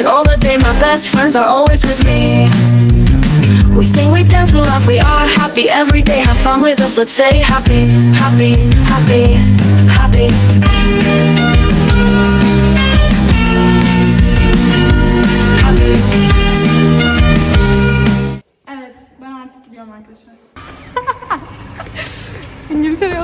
And all the day. My best friends are always with me. We sing, we dance, we laugh, we are happy every day. Have fun with us, let's say happy, happy, happy, happy. Happy Evet, ben artık gidiyorum arkadaşlar. İngiltere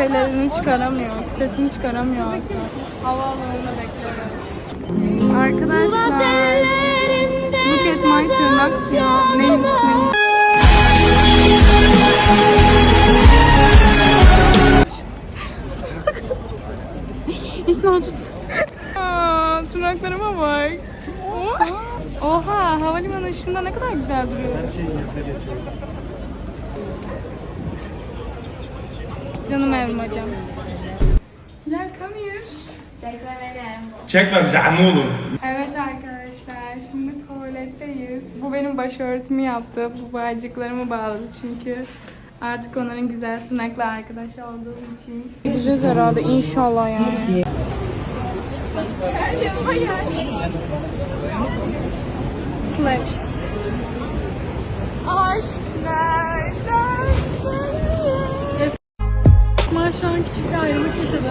küpelerini çıkaramıyor. Küpesini çıkaramıyor aslında. Havaalanında bekliyoruz. Arkadaşlar. Look at my tırnak diyor. Neymiş neymiş. İsmail tut. Aa, tırnaklarıma bak. Oha havalimanı ışığında ne kadar güzel duruyor. Canım evim hocam. Hilal here. Çekme beni. Çekme bizi amoğlum. Evet arkadaşlar şimdi tuvaletteyiz. Bu benim başörtümü yaptı. Bu bağcıklarımı bağladı çünkü. Artık onların güzel tırnaklı arkadaş olduğum için. Gideceğiz herhalde inşallah yani. Yanıma gel. Slash. Aşk Şu an küçük bir ayrılık yaşadı.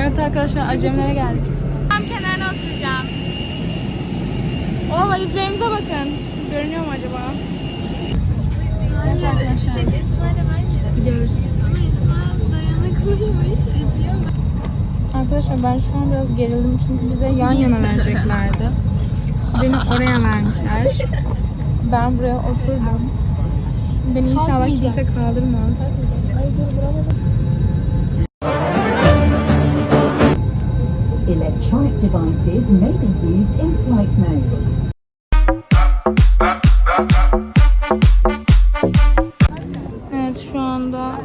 Evet arkadaşlar acemilere geldik. Tam kenarına oturacağım. O valizlerimize bakın. Görünüyor mu acaba? Hayır arkadaşlar. Gidiyoruz. Arkadaşlar ben şu an biraz gerildim çünkü bize yan yana vereceklerdi. Beni oraya vermişler. Ben buraya oturdum. Beni inşallah kimse kaldırmaz. Electronic devices may be used in flight mode. Evet şu anda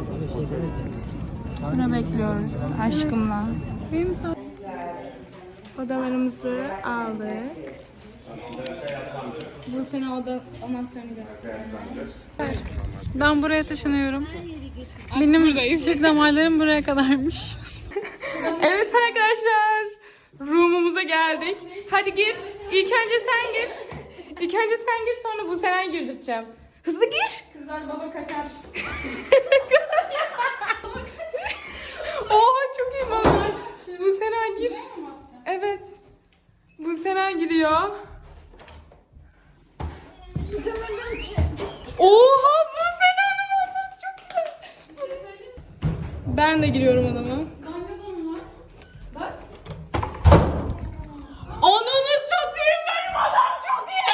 sıra bekliyoruz aşkımla. Benim Odalarımızı aldık. Bu sene oda anahtarını göstereyim. Ben buraya taşınıyorum. Benim Türk damarlarım buraya kadarmış. evet arkadaşlar. Room'umuza geldik. Hadi gir. İlk önce sen gir. İlk önce sen gir sonra bu sene girdireceğim. Hızlı gir. Kızlar baba kaçar. Oha çok iyi manzara. Bu sene gir. Evet. Bu sene giriyor. Oha bu senenin manzarası çok güzel. Ben de giriyorum odama. Ananı satayım benim adam çok iyi.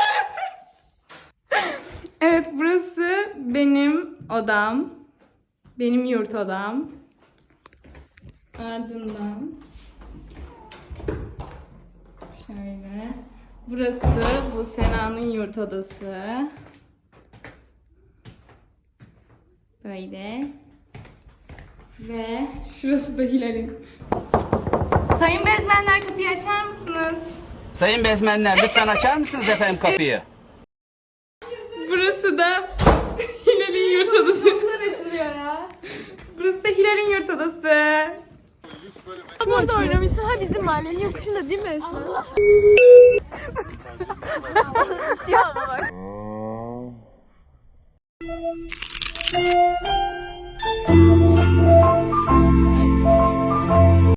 evet burası benim odam. Benim yurt odam. Ardından şöyle. Burası bu Sena'nın yurt odası. Böyle. Ve şurası da Hilal'in. Sayın bezmenler kapıyı açar mısınız? Sayın bezmenler lütfen açar mısınız efendim kapıyı? Burası da Hilal'in yurt odası. Çok açılıyor ya. Burası da Hilal'in yurt odası. Burada oynamışsın. Ha bizim mahallenin yokuşunda değil mi Esma? 哈哈哈哈哈！